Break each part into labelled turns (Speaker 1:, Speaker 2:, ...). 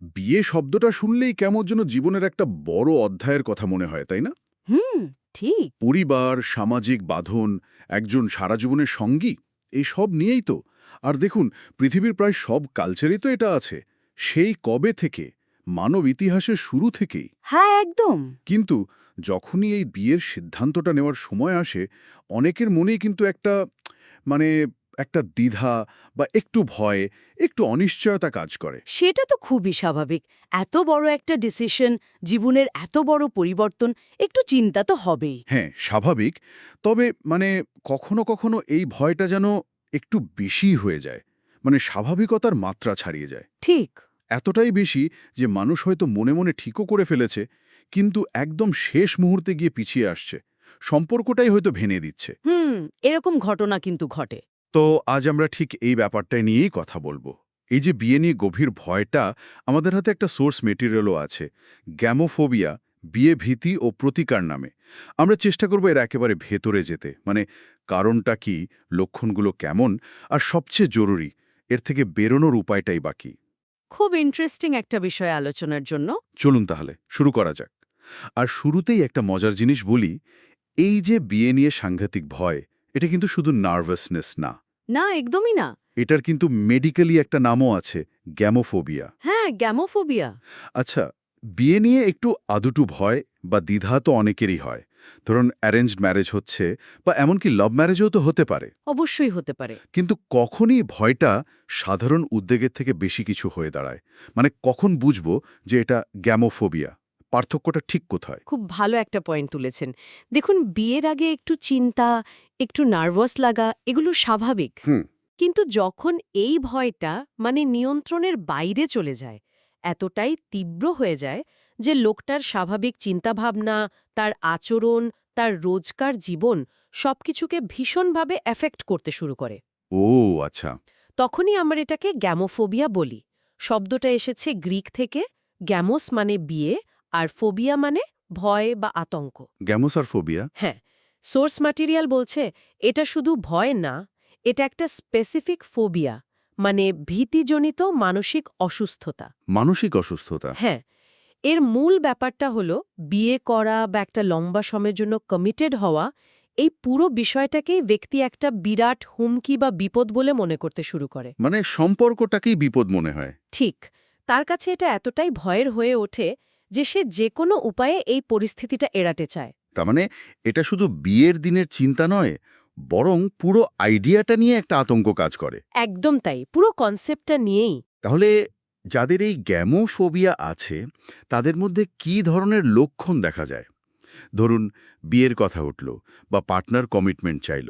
Speaker 1: বিয়ে শব্দটা শুনলেই কেমন যেন জীবনের একটা বড় অধ্যায়ের কথা মনে হয় তাই না?
Speaker 2: হুম ঠিক।
Speaker 1: পরিবার সামাজিক বাঁধন একজন সারা জীবনের সঙ্গী এই সব নিয়েই তো। আর দেখুন পৃথিবীর প্রায় সব কালচারেই তো এটা আছে। সেই কবে থেকে? মানব ইতিহাসের শুরু থেকেই।
Speaker 2: হ্যাঁ একদম।
Speaker 1: কিন্তু যখনই এই বিয়ের সিদ্ধান্তটা নেওয়ার সময় আসে অনেকের মনেই কিন্তু একটা মানে একটা দ্বিধা বা একটু ভয় একটু অনিশ্চয়তা কাজ করে।
Speaker 2: সেটা তো খুবই স্বাভাবিক। এত বড় একটা ডিসিশন জীবনের এত বড় পরিবর্তন একটু চিন্তা তো হবেই।
Speaker 1: হ্যাঁ স্বাভাবিক। তবে মানে কখনো কখনো এই ভয়টা যেন একটু বেশি হয়ে যায়। মানে স্বাভাবিকতার মাত্রা ছাড়িয়ে যায়।
Speaker 2: ঠিক।
Speaker 1: এতটাই বেশি যে মানুষ হয়তো মনে মনে ঠিকও করে ফেলেছে কিন্তু একদম শেষ মুহূর্তে গিয়ে পিছিয়ে আসছে। সম্পর্কটাই হয়তো ভেঙে দিচ্ছে।
Speaker 2: হুম এরকম ঘটনা কিন্তু ঘটে।
Speaker 1: তো আজ আমরা ঠিক এই ব্যাপারটাই নিয়েই কথা বলব। এই যে বিয়ে নিয়ে গভীর ভয়টা আমাদের হাতে একটা সোর্স মেটেরিয়ালও আছে গ্যামোফোবিয়া বিয়ে ভীতি ও প্রতিকার নামে। আমরা চেষ্টা করব এর একেবারে ভেতরে যেতে মানে কারণটা কি লক্ষণগুলো কেমন আর সবচেয়ে জরুরি এর থেকে বেরোনোর উপায়টাই বাকি
Speaker 2: খুব ইন্টারেস্টিং একটা বিষয় আলোচনার জন্য।
Speaker 1: চলুন তাহলে শুরু করা যাক। আর শুরুতেই একটা মজার জিনিস বলি এই যে বিয়ে নিয়ে সাংঘাতিক ভয় এটা কিন্তু শুধু নার্ভাসনেস না।
Speaker 2: না একদমই না।
Speaker 1: এটার কিন্তু মেডিকেলি একটা নামও আছে গ্যামোফোবিয়া।
Speaker 2: হ্যাঁ গ্যামোফোবিয়া।
Speaker 1: আচ্ছা বিয়ে নিয়ে একটু আদুটু ভয় বা দ্বিধা তো অনেকেরই হয়। ধরুন অ্যারেঞ্জড ম্যারেজ হচ্ছে বা এমনকি লাভ ম্যারেজও তো হতে পারে।
Speaker 2: অবশ্যই হতে পারে।
Speaker 1: কিন্তু কখনই ভয়টা সাধারণ উদ্বেগের থেকে বেশি কিছু হয়ে দাঁড়ায়। মানে কখন বুঝব যে এটা গ্যামোফোবিয়া? পার্থক্যটা ঠিক কোথায়?
Speaker 2: খুব ভালো একটা পয়েন্ট তুলেছেন। দেখুন বিয়ের আগে একটু চিন্তা একটু নার্ভাস লাগা এগুলো স্বাভাবিক। কিন্তু যখন এই ভয়টা মানে নিয়ন্ত্রণের বাইরে চলে যায় এতটাই তীব্র হয়ে যায় যে লোকটার স্বাভাবিক চিন্তাভাবনা তার আচরণ তার রোজকার জীবন সবকিছুকে ভীষণভাবে এফেক্ট করতে শুরু করে।
Speaker 1: ও আচ্ছা।
Speaker 2: তখনই আমরা এটাকে গ্যামোফোবিয়া বলি। শব্দটা এসেছে গ্রিক থেকে গ্যামোস মানে বিয়ে আর ফোবিয়া মানে ভয় বা আতঙ্ক।
Speaker 1: গ্যামোসারফোবিয়া?
Speaker 2: হ্যাঁ সোর্স ম্যাটেরিয়াল বলছে এটা শুধু ভয় না এটা একটা স্পেসিফিক ফোবিয়া মানে ভীতিজনিত মানসিক অসুস্থতা।
Speaker 1: মানসিক অসুস্থতা?
Speaker 2: হ্যাঁ এর মূল ব্যাপারটা হলো বিয়ে করা বা একটা লম্বা সময়ের জন্য কমিটেড হওয়া এই পুরো বিষয়টাকেই ব্যক্তি একটা বিরাট হুমকি বা বিপদ বলে মনে করতে শুরু করে।
Speaker 1: মানে সম্পর্কটাকেই বিপদ মনে হয়।
Speaker 2: ঠিক তার কাছে এটা এতটাই ভয়ের হয়ে ওঠে যে সে যে কোনো উপায়ে এই পরিস্থিতিটা এড়াতে চায়।
Speaker 1: তার মানে এটা শুধু বিয়ের দিনের চিন্তা নয় বরং পুরো আইডিয়াটা নিয়ে একটা আতঙ্ক কাজ করে।
Speaker 2: একদম তাই পুরো কনসেপ্টটা নিয়েই।
Speaker 1: তাহলে যাদের এই গ্যামোফোবিয়া আছে তাদের মধ্যে কি ধরনের লক্ষণ দেখা যায়? ধরুন বিয়ের কথা উঠল বা পার্টনার কমিটমেন্ট চাইল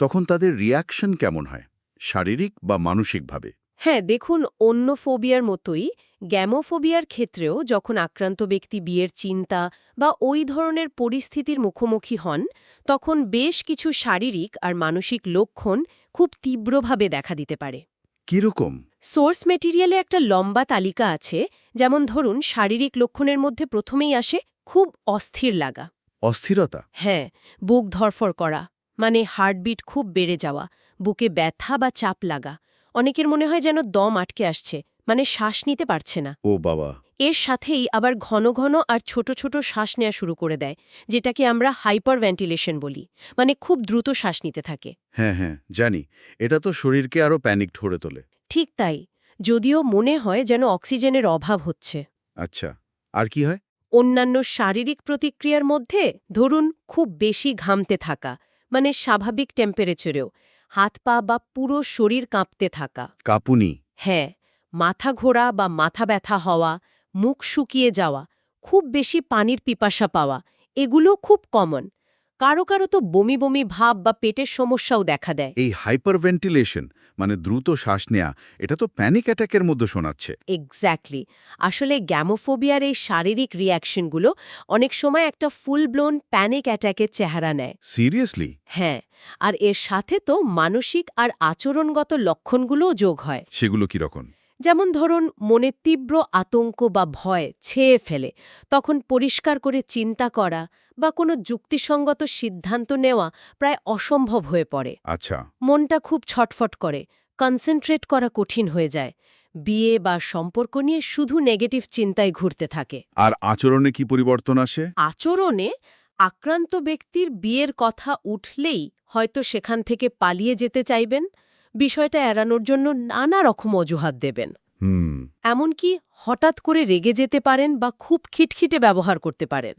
Speaker 1: তখন তাদের রিয়াকশন কেমন হয়? শারীরিক বা মানসিকভাবে?
Speaker 2: হ্যাঁ দেখুন অন্য ফোবিয়ার মতোই গ্যামোফোবিয়ার ক্ষেত্রেও যখন আক্রান্ত ব্যক্তি বিয়ের চিন্তা বা ওই ধরনের পরিস্থিতির মুখোমুখি হন তখন বেশ কিছু শারীরিক আর মানসিক লক্ষণ খুব তীব্রভাবে দেখা দিতে পারে।
Speaker 1: কীরকম
Speaker 2: সোর্স মেটেরিয়ালে একটা লম্বা তালিকা আছে যেমন ধরুন শারীরিক লক্ষণের মধ্যে প্রথমেই আসে খুব অস্থির লাগা।
Speaker 1: অস্থিরতা?
Speaker 2: হ্যাঁ বুক ধরফর করা মানে হার্টবিট খুব বেড়ে যাওয়া বুকে ব্যথা বা চাপ লাগা। অনেকের মনে হয় যেন দম আটকে আসছে মানে শ্বাস নিতে পারছে না।
Speaker 1: ও বাবা।
Speaker 2: এর সাথেই আবার ঘন ঘন আর ছোট ছোট শ্বাস নেওয়া শুরু করে দেয় যেটাকে আমরা হাইপার ভেন্টিলেশন বলি মানে খুব দ্রুত শ্বাস নিতে থাকে।
Speaker 1: হ্যাঁ হ্যাঁ জানি। এটা তো শরীরকে আরও প্যানিক ধরে তোলে।
Speaker 2: ঠিক তাই। যদিও মনে হয় যেন অক্সিজেনের অভাব হচ্ছে।
Speaker 1: আচ্ছা আর কি হয়?
Speaker 2: অন্যান্য শারীরিক প্রতিক্রিয়ার মধ্যে ধরুন খুব বেশি ঘামতে থাকা মানে স্বাভাবিক টেম্পারেচারেও হাত পা বা পুরো শরীর কাঁপতে থাকা।
Speaker 1: কাপুনি।
Speaker 2: হ্যাঁ মাথা ঘোরা বা মাথা ব্যথা হওয়া মুখ শুকিয়ে যাওয়া খুব বেশি পানির পিপাসা পাওয়া এগুলো খুব কমন কারও কারও তো বমি বমি ভাব বা পেটের সমস্যাও দেখা দেয়।
Speaker 1: এই হাইপারভেন্টিলেশন মানে দ্রুত শ্বাস নেয়া এটা তো প্যানিক অ্যাটাকের মধ্যে শোনাচ্ছে।
Speaker 2: এক্স্যাক্টলি আসলে গ্যামোফোবিয়ার এই শারীরিক রিয়াকশনগুলো অনেক সময় একটা ফুল ব্লোন প্যানিক অ্যাটাকের চেহারা নেয়।
Speaker 1: সিরিয়াসলি
Speaker 2: হ্যাঁ আর এর সাথে তো মানসিক আর আচরণগত লক্ষণগুলোও যোগ হয়।
Speaker 1: সেগুলো কীরকম
Speaker 2: যেমন ধরুন মনে তীব্র আতঙ্ক বা ভয় ছেয়ে ফেলে তখন পরিষ্কার করে চিন্তা করা বা কোনো যুক্তিসঙ্গত সিদ্ধান্ত নেওয়া প্রায় অসম্ভব হয়ে পড়ে।
Speaker 1: আচ্ছা।
Speaker 2: মনটা খুব ছটফট করে কনসেন্ট্রেট করা কঠিন হয়ে যায়। বিয়ে বা সম্পর্ক নিয়ে শুধু নেগেটিভ চিন্তায় ঘুরতে থাকে।
Speaker 1: আর আচরণে কি পরিবর্তন আসে?
Speaker 2: আচরণে আক্রান্ত ব্যক্তির বিয়ের কথা উঠলেই হয়তো সেখান থেকে পালিয়ে যেতে চাইবেন বিষয়টা এড়ানোর জন্য নানা রকম অজুহাত দেবেন। এমনকি হঠাৎ করে রেগে যেতে পারেন বা খুব খিটখিটে ব্যবহার করতে পারেন।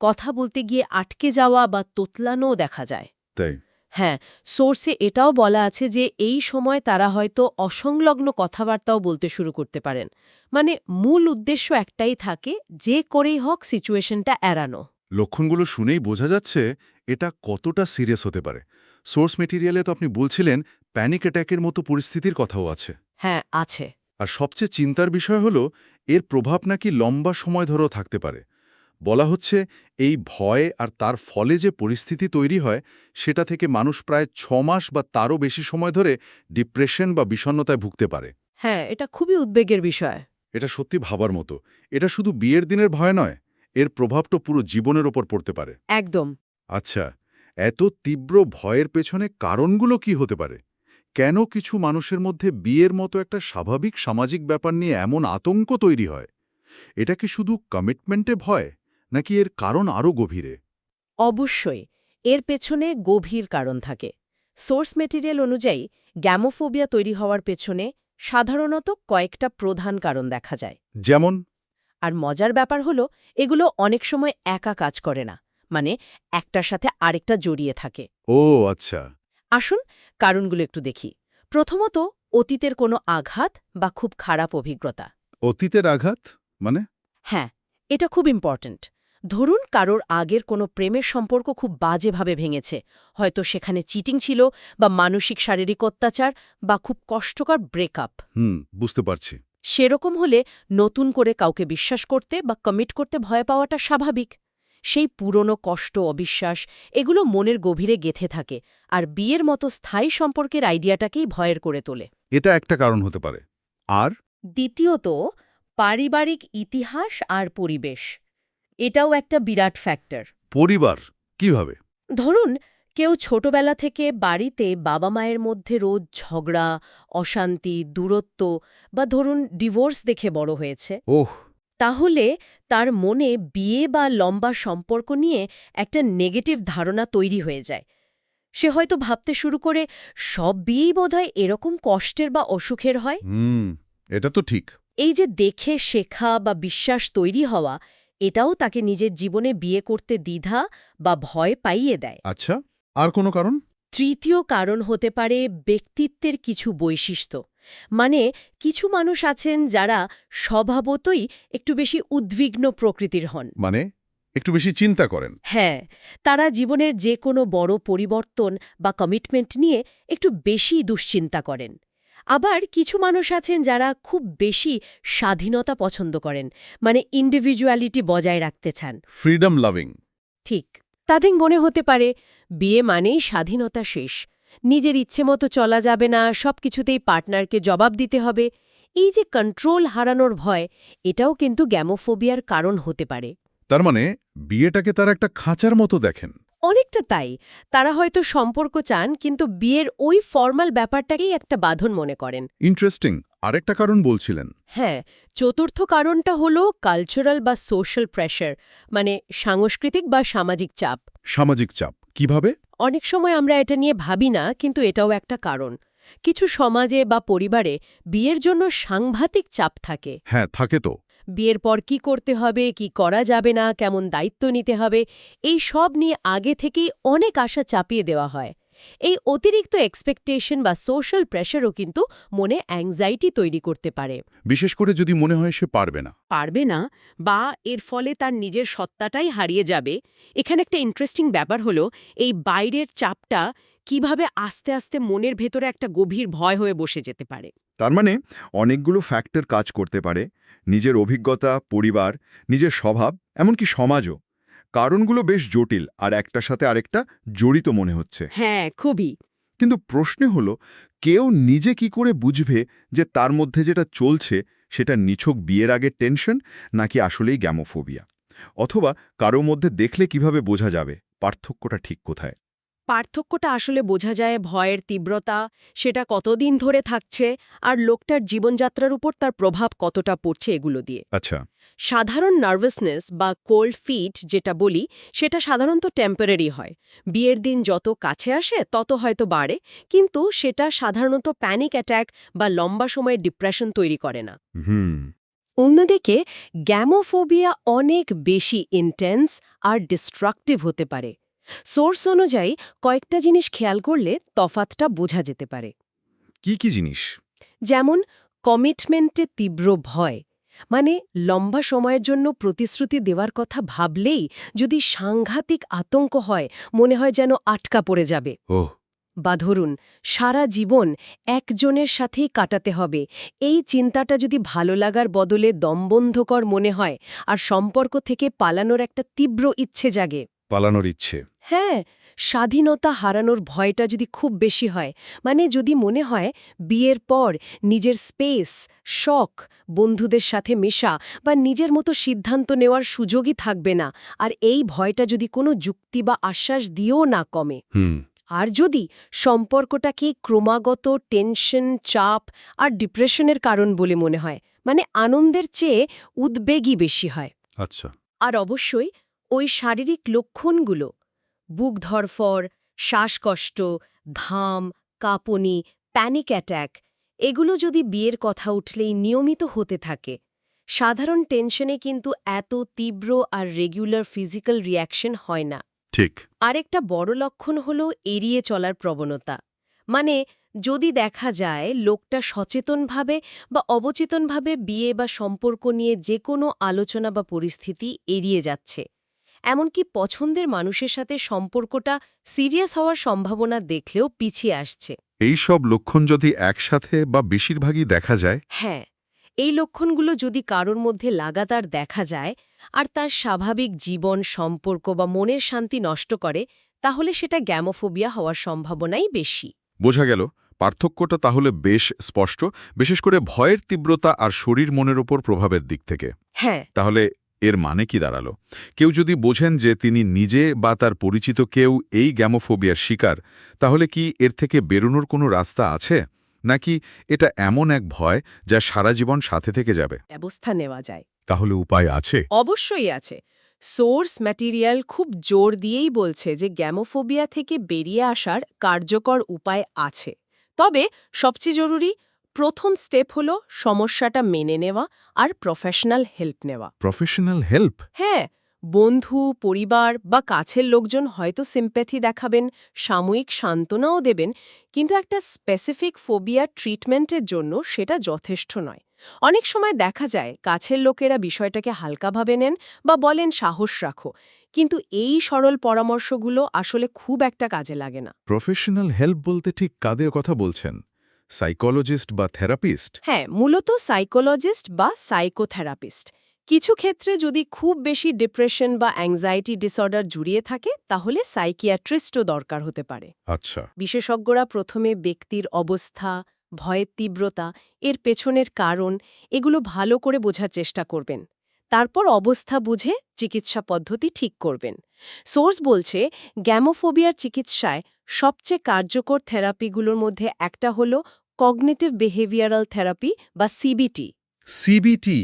Speaker 2: কথা বলতে গিয়ে আটকে যাওয়া বা তোতলানোও দেখা যায়।
Speaker 1: তাই?
Speaker 2: হ্যাঁ সোর্সে এটাও বলা আছে যে এই সময় তারা হয়তো অসংলগ্ন কথাবার্তাও বলতে শুরু করতে পারেন। মানে মূল উদ্দেশ্য একটাই থাকে যে করেই হোক সিচুয়েশনটা এড়ানো।
Speaker 1: লক্ষণগুলো শুনেই বোঝা যাচ্ছে এটা কতটা সিরিয়াস হতে পারে। সোর্স মেটেরিয়ালে তো আপনি বলছিলেন প্যানিক অ্যাট্যাকের মতো পরিস্থিতির কথাও আছে।
Speaker 2: হ্যাঁ আছে।
Speaker 1: আর সবচেয়ে চিন্তার বিষয় হল এর প্রভাব নাকি লম্বা সময় ধরেও থাকতে পারে। বলা হচ্ছে এই ভয় আর তার ফলে যে পরিস্থিতি তৈরি হয় সেটা থেকে মানুষ প্রায় ছ মাস বা তারও বেশি সময় ধরে ডিপ্রেশন বা বিষণ্ণতায় ভুগতে পারে।
Speaker 2: হ্যাঁ এটা খুবই উদ্বেগের বিষয়।
Speaker 1: এটা সত্যি ভাবার মতো। এটা শুধু বিয়ের দিনের ভয় নয় এর প্রভাবটা পুরো জীবনের ওপর পড়তে পারে।
Speaker 2: একদম।
Speaker 1: আচ্ছা এত তীব্র ভয়ের পেছনে কারণগুলো কি হতে পারে? কেন কিছু মানুষের মধ্যে বিয়ের মতো একটা স্বাভাবিক সামাজিক ব্যাপার নিয়ে এমন আতঙ্ক তৈরি হয়? এটা কি শুধু কমিটমেন্টে ভয় নাকি এর কারণ আরও গভীরে?
Speaker 2: অবশ্যই এর পেছনে গভীর কারণ থাকে। সোর্স মেটেরিয়াল অনুযায়ী গ্যামোফোবিয়া তৈরি হওয়ার পেছনে সাধারণত কয়েকটা প্রধান কারণ দেখা যায়।
Speaker 1: যেমন?
Speaker 2: আর মজার ব্যাপার হলো এগুলো অনেক সময় একা কাজ করে না। মানে একটার সাথে আরেকটা জড়িয়ে থাকে।
Speaker 1: ও আচ্ছা।
Speaker 2: আসুন কারণগুলো একটু দেখি। প্রথমত অতীতের কোনো আঘাত বা খুব খারাপ অভিজ্ঞতা।
Speaker 1: অতীতের আঘাত? মানে?
Speaker 2: হ্যাঁ এটা খুব ইম্পর্ট্যান্ট ধরুন কারোর আগের কোনো প্রেমের সম্পর্ক খুব বাজেভাবে ভেঙেছে। হয়তো সেখানে চিটিং ছিল বা মানসিক শারীরিক অত্যাচার বা খুব কষ্টকর ব্রেকআপ
Speaker 1: হুম বুঝতে পারছি।
Speaker 2: সেরকম হলে নতুন করে কাউকে বিশ্বাস করতে বা কমিট করতে ভয় পাওয়াটা স্বাভাবিক। সেই পুরনো কষ্ট অবিশ্বাস এগুলো মনের গভীরে গেথে থাকে আর বিয়ের মতো স্থায়ী সম্পর্কের আইডিয়াটাকেই ভয়ের করে তোলে।
Speaker 1: এটা একটা কারণ হতে পারে। আর?
Speaker 2: দ্বিতীয়ত পারিবারিক ইতিহাস আর পরিবেশ। এটাও একটা বিরাট ফ্যাক্টর।
Speaker 1: পরিবার কীভাবে?
Speaker 2: ধরুন কেউ ছোটবেলা থেকে বাড়িতে বাবা মায়ের মধ্যে রোজ ঝগড়া অশান্তি দূরত্ব বা ধরুন ডিভোর্স দেখে বড় হয়েছে।
Speaker 1: ওহ!
Speaker 2: তাহলে তার মনে বিয়ে বা লম্বা সম্পর্ক নিয়ে একটা নেগেটিভ ধারণা তৈরি হয়ে যায়। সে হয়তো ভাবতে শুরু করে সব বিয়েই বোধহয় এরকম কষ্টের বা অসুখের হয়?
Speaker 1: হুম এটা তো ঠিক।
Speaker 2: এই যে দেখে শেখা বা বিশ্বাস তৈরি হওয়া এটাও তাকে নিজের জীবনে বিয়ে করতে দ্বিধা বা ভয় পাইয়ে দেয়।
Speaker 1: আচ্ছা আর কোনো কারণ?
Speaker 2: তৃতীয় কারণ হতে পারে ব্যক্তিত্বের কিছু বৈশিষ্ট্য। মানে কিছু মানুষ আছেন যারা স্বভাবতই একটু বেশি উদ্বিগ্ন প্রকৃতির হন।
Speaker 1: মানে একটু বেশি চিন্তা করেন।
Speaker 2: হ্যাঁ তারা জীবনের যে কোনো বড় পরিবর্তন বা কমিটমেন্ট নিয়ে একটু বেশি দুশ্চিন্তা করেন। আবার কিছু মানুষ আছেন যারা খুব বেশি স্বাধীনতা পছন্দ করেন মানে ইন্ডিভিজুয়ালিটি বজায় রাখতে চান।
Speaker 1: ফ্রিডম লাভিং
Speaker 2: ঠিক তাদের মনে হতে পারে বিয়ে মানেই স্বাধীনতা শেষ। নিজের ইচ্ছে মতো চলা যাবে না সব কিছুতেই পার্টনারকে জবাব দিতে হবে। এই যে কন্ট্রোল হারানোর ভয় এটাও কিন্তু গ্যামোফোবিয়ার কারণ হতে পারে।
Speaker 1: তার মানে বিয়েটাকে তার একটা খাঁচার মতো দেখেন।
Speaker 2: অনেকটা তাই। তারা হয়তো সম্পর্ক চান কিন্তু বিয়ের ওই ফর্মাল ব্যাপারটাকেই একটা বাঁধন মনে করেন।
Speaker 1: ইন্টারেস্টিং। আরেকটা কারণ বলছিলেন।
Speaker 2: হ্যাঁ চতুর্থ কারণটা হলো কালচারাল বা সোশ্যাল প্রেশার মানে সাংস্কৃতিক বা সামাজিক চাপ।
Speaker 1: সামাজিক চাপ। কীভাবে?
Speaker 2: অনেক সময় আমরা এটা নিয়ে ভাবি না কিন্তু এটাও একটা কারণ। কিছু সমাজে বা পরিবারে বিয়ের জন্য সাংঘাতিক চাপ থাকে।
Speaker 1: হ্যাঁ থাকে তো।
Speaker 2: বিয়ের পর কি করতে হবে কি করা যাবে না কেমন দায়িত্ব নিতে হবে এই সব নিয়ে আগে থেকেই অনেক আশা চাপিয়ে দেওয়া হয়। এই অতিরিক্ত এক্সপেকটেশন বা সোশ্যাল প্রেশারও কিন্তু মনে অ্যাংজাইটি তৈরি করতে পারে।
Speaker 1: বিশেষ করে যদি মনে হয় সে পারবে না।
Speaker 3: পারবে না বা এর ফলে তার নিজের সত্তাটাই হারিয়ে যাবে। এখানে একটা ইন্টারেস্টিং ব্যাপার হলো এই বাইরের চাপটা কীভাবে আস্তে আস্তে মনের ভেতরে একটা গভীর ভয় হয়ে বসে যেতে পারে।
Speaker 4: তার মানে অনেকগুলো ফ্যাক্টর কাজ করতে পারে। নিজের অভিজ্ঞতা পরিবার নিজের স্বভাব এমনকি সমাজও। কারণগুলো বেশ জটিল আর একটার সাথে আরেকটা জড়িত মনে হচ্ছে।
Speaker 3: হ্যাঁ খুবই।
Speaker 4: কিন্তু প্রশ্ন হলো কেউ নিজে কি করে বুঝবে যে তার মধ্যে যেটা চলছে সেটা নিছক বিয়ের আগের টেনশন নাকি আসলেই গ্যামোফোবিয়া? অথবা কারও মধ্যে দেখলে কীভাবে বোঝা যাবে? পার্থক্যটা ঠিক কোথায়?
Speaker 3: পার্থক্যটা আসলে বোঝা যায় ভয়ের তীব্রতা সেটা কতদিন ধরে থাকছে আর লোকটার জীবনযাত্রার উপর তার প্রভাব কতটা পড়ছে এগুলো দিয়ে।
Speaker 1: আচ্ছা।
Speaker 3: সাধারণ নার্ভাসনেস বা কোল্ড ফিট যেটা বলি সেটা সাধারণত টেম্পোরারি হয়। বিয়ের দিন যত কাছে আসে তত হয়তো বাড়ে কিন্তু সেটা সাধারণত প্যানিক অ্যাট্যাক বা লম্বা সময়ে ডিপ্রেশন তৈরি করে না।
Speaker 1: হুম।
Speaker 2: অন্যদিকে গ্যামোফোবিয়া অনেক বেশি ইন্টেন্স আর ডিস্ট্রাকটিভ হতে পারে। সোর্স অনুযায়ী কয়েকটা জিনিস খেয়াল করলে তফাতটা বোঝা যেতে পারে।
Speaker 1: কি কি জিনিস?
Speaker 2: যেমন কমিটমেন্টে তীব্র ভয় মানে লম্বা সময়ের জন্য প্রতিশ্রুতি দেওয়ার কথা ভাবলেই যদি সাংঘাতিক আতঙ্ক হয় মনে হয় যেন আটকা পড়ে যাবে। বা ধরুন সারা জীবন একজনের সাথেই কাটাতে হবে। এই চিন্তাটা যদি ভালো লাগার বদলে দমবন্ধকর মনে হয় আর সম্পর্ক থেকে পালানোর একটা তীব্র ইচ্ছে জাগে।
Speaker 1: পালানোর ইচ্ছে।
Speaker 2: হ্যাঁ স্বাধীনতা হারানোর ভয়টা যদি খুব বেশি হয় মানে যদি মনে হয় বিয়ের পর নিজের স্পেস শখ বন্ধুদের সাথে মেশা বা নিজের মতো সিদ্ধান্ত নেওয়ার সুযোগই থাকবে না আর এই ভয়টা যদি কোনো যুক্তি বা আশ্বাস দিয়েও না কমে।
Speaker 1: হুম।
Speaker 2: আর যদি সম্পর্কটাকে ক্রমাগত টেনশন চাপ আর ডিপ্রেশনের কারণ বলে মনে হয় মানে আনন্দের চেয়ে উদ্বেগই বেশি হয়।
Speaker 1: আচ্ছা।
Speaker 2: আর অবশ্যই ওই শারীরিক লক্ষণগুলো বুক ধরফর শ্বাসকষ্ট ঘাম কাঁপুনি প্যানিক অ্যাট্যাক এগুলো যদি বিয়ের কথা উঠলেই নিয়মিত হতে থাকে সাধারণ টেনশনে কিন্তু এত তীব্র আর রেগুলার ফিজিক্যাল রিয়াকশন হয় না।
Speaker 1: ঠিক।
Speaker 2: আরেকটা বড় লক্ষণ হল এড়িয়ে চলার প্রবণতা। মানে যদি দেখা যায় লোকটা সচেতনভাবে বা অবচেতনভাবে বিয়ে বা সম্পর্ক নিয়ে যে কোনো আলোচনা বা পরিস্থিতি এড়িয়ে যাচ্ছে এমনকি পছন্দের মানুষের সাথে সম্পর্কটা সিরিয়াস হওয়ার সম্ভাবনা দেখলেও পিছিয়ে আসছে।
Speaker 1: এই সব লক্ষণ যদি একসাথে বা বেশিরভাগই দেখা যায়?
Speaker 2: হ্যাঁ এই লক্ষণগুলো যদি কারোর মধ্যে লাগাতার দেখা যায় আর তার স্বাভাবিক জীবন সম্পর্ক বা মনের শান্তি নষ্ট করে তাহলে সেটা গ্যামোফোবিয়া হওয়ার সম্ভাবনাই বেশি।
Speaker 1: বোঝা গেল। পার্থক্যটা তাহলে বেশ স্পষ্ট বিশেষ করে ভয়ের তীব্রতা আর শরীর মনের ওপর প্রভাবের দিক থেকে।
Speaker 2: হ্যাঁ।
Speaker 1: তাহলে এর মানে কি দাঁড়াল? কেউ যদি বোঝেন যে তিনি নিজে বা তার পরিচিত কেউ এই গ্যামোফোবিয়ার শিকার তাহলে কি এর থেকে বেরোনোর কোনো রাস্তা আছে? নাকি এটা এমন এক ভয় যা সারা জীবন সাথে থেকে যাবে?
Speaker 2: ব্যবস্থা নেওয়া যায়।
Speaker 1: তাহলে উপায় আছে?
Speaker 2: অবশ্যই আছে। সোর্স ম্যাটেরিয়াল খুব জোর দিয়েই বলছে যে গ্যামোফোবিয়া থেকে বেরিয়ে আসার কার্যকর উপায় আছে। তবে সবচেয়ে জরুরি প্রথম স্টেপ হল সমস্যাটা মেনে নেওয়া আর প্রফেশনাল হেল্প নেওয়া।
Speaker 1: প্রফেশনাল হেল্প
Speaker 2: হ্যাঁ বন্ধু পরিবার বা কাছের লোকজন হয়তো সিম্প্যাথি দেখাবেন সাময়িক সান্ত্বনাও দেবেন কিন্তু একটা স্পেসিফিক ফোবিয়া ট্রিটমেন্টের জন্য সেটা যথেষ্ট নয়। অনেক সময় দেখা যায় কাছের লোকেরা বিষয়টাকে হালকাভাবে নেন বা বলেন সাহস রাখো। কিন্তু এই সরল পরামর্শগুলো আসলে খুব একটা কাজে লাগে না।
Speaker 1: প্রফেশনাল হেল্প বলতে ঠিক কাদের কথা বলছেন? সাইকোলজিস্ট বা থেরাপিস্ট
Speaker 2: হ্যাঁ মূলত সাইকোলজিস্ট বা সাইকোথেরাপিস্ট কিছু ক্ষেত্রে যদি খুব বেশি ডিপ্রেশন বা অ্যাংজাইটি ডিসঅর্ডার জুড়িয়ে থাকে তাহলে সাইকিয়াট্রিস্টও দরকার হতে পারে।
Speaker 1: আচ্ছা।
Speaker 2: বিশেষজ্ঞরা প্রথমে ব্যক্তির অবস্থা ভয়ের তীব্রতা এর পেছনের কারণ এগুলো ভালো করে বোঝার চেষ্টা করবেন। তারপর অবস্থা বুঝে চিকিৎসা পদ্ধতি ঠিক করবেন। সোর্স বলছে, গ্যামোফোবিয়ার চিকিৎসায় সবচেয়ে কার্যকর থেরাপিগুলোর মধ্যে একটা হল কগনেটিভ বিহেভিয়ারাল থেরাপি বা সিবিটি।
Speaker 1: সিবিটি,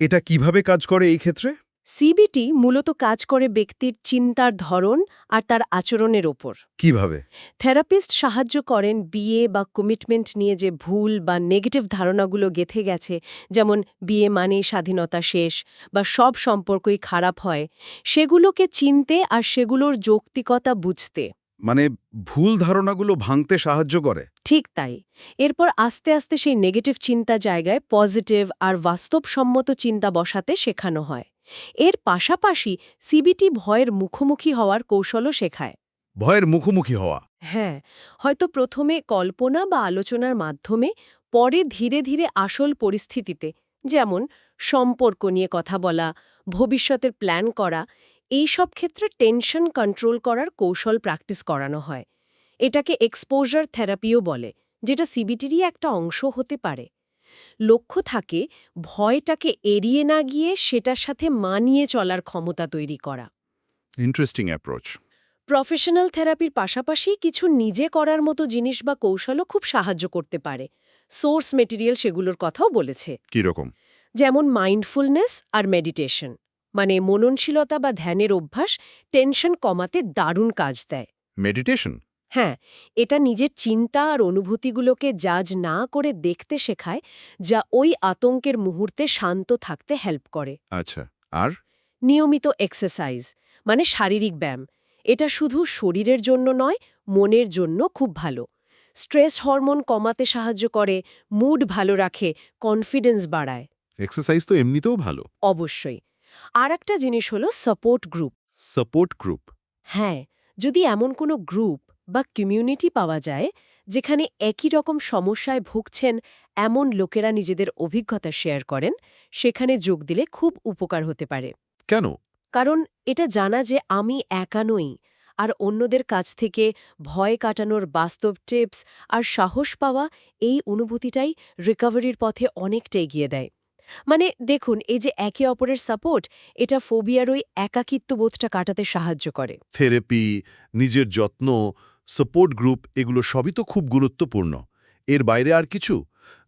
Speaker 1: এটা কীভাবে কাজ করে এই ক্ষেত্রে?
Speaker 2: সিবিটি মূলত কাজ করে ব্যক্তির চিন্তার ধরন আর তার আচরণের ওপর।
Speaker 1: কীভাবে?
Speaker 2: থেরাপিস্ট সাহায্য করেন বিয়ে বা কমিটমেন্ট নিয়ে যে ভুল বা নেগেটিভ ধারণাগুলো গেথে গেছে যেমন বিয়ে মানে স্বাধীনতা শেষ বা সব সম্পর্কই খারাপ হয় সেগুলোকে চিনতে আর সেগুলোর যৌক্তিকতা বুঝতে।
Speaker 1: মানে ভুল ধারণাগুলো ভাঙতে সাহায্য করে?
Speaker 2: ঠিক তাই। এরপর আস্তে আস্তে সেই নেগেটিভ চিন্তা জায়গায় পজিটিভ আর বাস্তবসম্মত চিন্তা বসাতে শেখানো হয়। এর পাশাপাশি সিবিটি ভয়ের মুখোমুখি হওয়ার কৌশলও শেখায়।
Speaker 1: ভয়ের মুখোমুখি হওয়া?
Speaker 2: হ্যাঁ হয়তো প্রথমে কল্পনা বা আলোচনার মাধ্যমে পরে ধীরে ধীরে আসল পরিস্থিতিতে যেমন সম্পর্ক নিয়ে কথা বলা ভবিষ্যতের প্ল্যান করা এই সব ক্ষেত্রে টেনশন কন্ট্রোল করার কৌশল প্র্যাকটিস করানো হয়। এটাকে এক্সপোজার থেরাপিও বলে যেটা সিবিটিরই একটা অংশ হতে পারে। লক্ষ্য থাকে ভয়টাকে এড়িয়ে না গিয়ে সেটার সাথে মানিয়ে চলার ক্ষমতা তৈরি করা।
Speaker 1: ইন্টারেস্টিং অ্যাপ্রোচ
Speaker 2: প্রফেশনাল থেরাপির পাশাপাশি কিছু নিজে করার মতো জিনিস বা কৌশলও খুব সাহায্য করতে পারে। সোর্স মেটেরিয়াল সেগুলোর কথাও বলেছে।
Speaker 4: কীরকম
Speaker 2: যেমন মাইন্ডফুলনেস আর মেডিটেশন মানে মননশীলতা বা ধ্যানের অভ্যাস টেনশন কমাতে দারুণ কাজ দেয়।
Speaker 4: মেডিটেশন
Speaker 2: হ্যাঁ এটা নিজের চিন্তা আর অনুভূতিগুলোকে জাজ না করে দেখতে শেখায় যা ওই আতঙ্কের মুহূর্তে শান্ত থাকতে হেল্প করে।
Speaker 4: আচ্ছা আর?
Speaker 2: নিয়মিত এক্সারসাইজ মানে শারীরিক ব্যায়াম এটা শুধু শরীরের জন্য নয় মনের জন্য খুব ভালো। স্ট্রেস হরমোন কমাতে সাহায্য করে মুড ভালো রাখে কনফিডেন্স বাড়ায়।
Speaker 4: এক্সারসাইজ তো এমনিতেও ভালো।
Speaker 2: অবশ্যই। আর একটা জিনিস হলো সাপোর্ট গ্রুপ
Speaker 4: সাপোর্ট গ্রুপ
Speaker 2: হ্যাঁ যদি এমন কোনো গ্রুপ বা কমিউনিটি পাওয়া যায় যেখানে একই রকম সমস্যায় ভুগছেন এমন লোকেরা নিজেদের অভিজ্ঞতা শেয়ার করেন সেখানে যোগ দিলে খুব উপকার হতে পারে।
Speaker 4: কেন?
Speaker 2: কারণ এটা জানা যে আমি একা নই আর অন্যদের কাছ থেকে ভয় কাটানোর বাস্তব টিপস আর সাহস পাওয়া এই অনুভূতিটাই রিকভারির পথে অনেকটা এগিয়ে দেয়। মানে দেখুন এই যে একে অপরের সাপোর্ট এটা ফোবিয়ার ওই একাকিত্ববোধটা কাটাতে সাহায্য করে।
Speaker 5: থেরাপি নিজের যত্ন সাপোর্ট গ্রুপ এগুলো সবই তো খুব গুরুত্বপূর্ণ। এর বাইরে আর কিছু?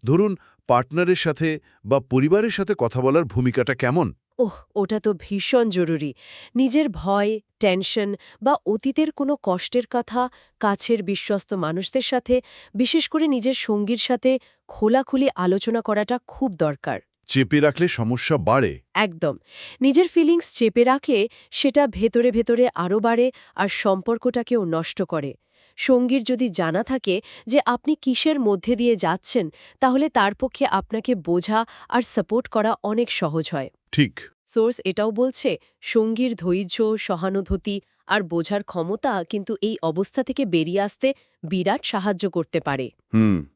Speaker 5: ধরুন পার্টনারের সাথে বা পরিবারের সাথে কথা বলার ভূমিকাটা কেমন?
Speaker 2: ওহ, ওটা তো ভীষণ জরুরি। নিজের ভয় টেনশন বা অতীতের কোনো কষ্টের কথা কাছের বিশ্বস্ত মানুষদের সাথে, বিশেষ করে নিজের সঙ্গীর সাথে খোলাখুলি আলোচনা করাটা খুব দরকার।
Speaker 5: চেপে রাখলে সমস্যা বাড়ে।
Speaker 2: একদম। নিজের ফিলিংস চেপে রাখলে সেটা ভেতরে ভেতরে আরও বাড়ে আর সম্পর্কটাকেও নষ্ট করে। সঙ্গীর যদি জানা থাকে যে আপনি কিসের মধ্যে দিয়ে যাচ্ছেন তাহলে তার পক্ষে আপনাকে বোঝা আর সাপোর্ট করা অনেক সহজ হয়।
Speaker 5: ঠিক।
Speaker 2: সোর্স এটাও বলছে সঙ্গীর ধৈর্য সহানুভূতি আর বোঝার ক্ষমতা কিন্তু এই অবস্থা থেকে বেরিয়ে আসতে বিরাট সাহায্য করতে পারে।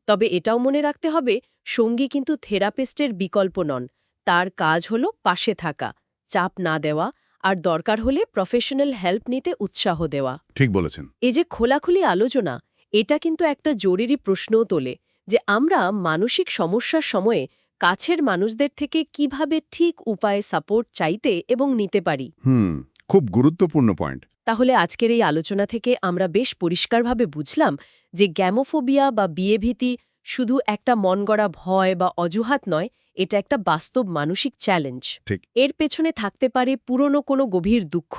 Speaker 2: তবে এটাও মনে রাখতে হবে সঙ্গী কিন্তু থেরাপিস্টের বিকল্প নন। তার কাজ হল পাশে থাকা চাপ না দেওয়া আর দরকার হলে প্রফেশনাল হেল্প নিতে উৎসাহ দেওয়া।
Speaker 1: ঠিক বলেছেন।
Speaker 2: এই যে খোলাখুলি আলোচনা এটা কিন্তু একটা জরুরি প্রশ্নও তোলে যে আমরা মানসিক সমস্যার সময়ে কাছের মানুষদের থেকে কীভাবে ঠিক উপায়ে সাপোর্ট চাইতে এবং নিতে পারি।
Speaker 1: হুম। খুব গুরুত্বপূর্ণ পয়েন্ট
Speaker 2: তাহলে আজকের এই আলোচনা থেকে আমরা বেশ পরিষ্কারভাবে বুঝলাম যে গ্যামোফোবিয়া বা বিয়েভীতি শুধু একটা মন গড়া ভয় বা অজুহাত নয় এটা একটা বাস্তব মানসিক চ্যালেঞ্জ এর পেছনে থাকতে পারে পুরনো কোনো গভীর দুঃখ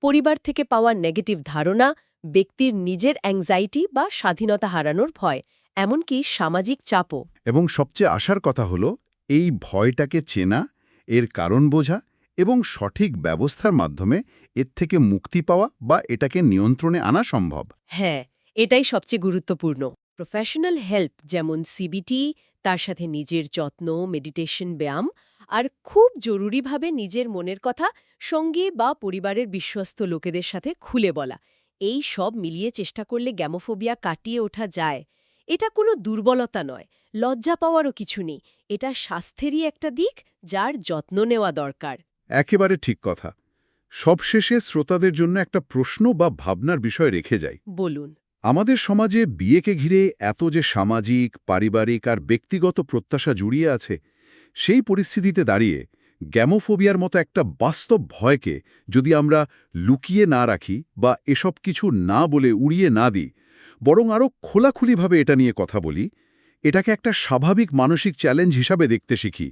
Speaker 2: পরিবার থেকে পাওয়া নেগেটিভ ধারণা ব্যক্তির নিজের অ্যাংজাইটি বা স্বাধীনতা হারানোর ভয় এমনকি সামাজিক চাপও।
Speaker 1: এবং সবচেয়ে আশার কথা হলো এই ভয়টাকে চেনা এর কারণ বোঝা এবং সঠিক ব্যবস্থার মাধ্যমে এর থেকে মুক্তি পাওয়া বা এটাকে নিয়ন্ত্রণে আনা সম্ভব।
Speaker 2: হ্যাঁ এটাই সবচেয়ে গুরুত্বপূর্ণ। প্রফেশনাল হেল্প যেমন সিবিটি তার সাথে নিজের যত্ন মেডিটেশন ব্যায়াম, আর খুব জরুরিভাবে নিজের মনের কথা সঙ্গী বা পরিবারের বিশ্বস্ত লোকেদের সাথে খুলে বলা। এই সব মিলিয়ে চেষ্টা করলে গ্যামোফোবিয়া কাটিয়ে ওঠা যায়। এটা কোনো দুর্বলতা নয়, লজ্জা পাওয়ারও কিছু নেই। এটা স্বাস্থ্যেরই একটা দিক, যার যত্ন নেওয়া দরকার।
Speaker 1: একেবারে ঠিক কথা। সবশেষে শ্রোতাদের জন্য একটা প্রশ্ন বা ভাবনার বিষয় রেখে যাই।
Speaker 2: বলুন।
Speaker 1: আমাদের সমাজে বিয়েকে ঘিরে এত যে সামাজিক পারিবারিক আর ব্যক্তিগত প্রত্যাশা জুড়িয়ে আছে সেই পরিস্থিতিতে দাঁড়িয়ে গ্যামোফোবিয়ার মতো একটা বাস্তব ভয়কে যদি আমরা লুকিয়ে না রাখি বা এসব কিছু না বলে উড়িয়ে না দিই বরং আরও খোলাখুলিভাবে এটা নিয়ে কথা বলি এটাকে একটা স্বাভাবিক মানসিক চ্যালেঞ্জ হিসাবে দেখতে শিখি।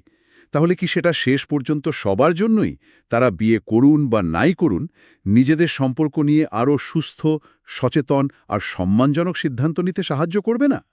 Speaker 1: তাহলে কি সেটা শেষ পর্যন্ত সবার জন্যই? তারা বিয়ে করুন বা নাই করুন, নিজেদের সম্পর্ক নিয়ে আরও সুস্থ, সচেতন আর সম্মানজনক সিদ্ধান্ত নিতে সাহায্য করবে না?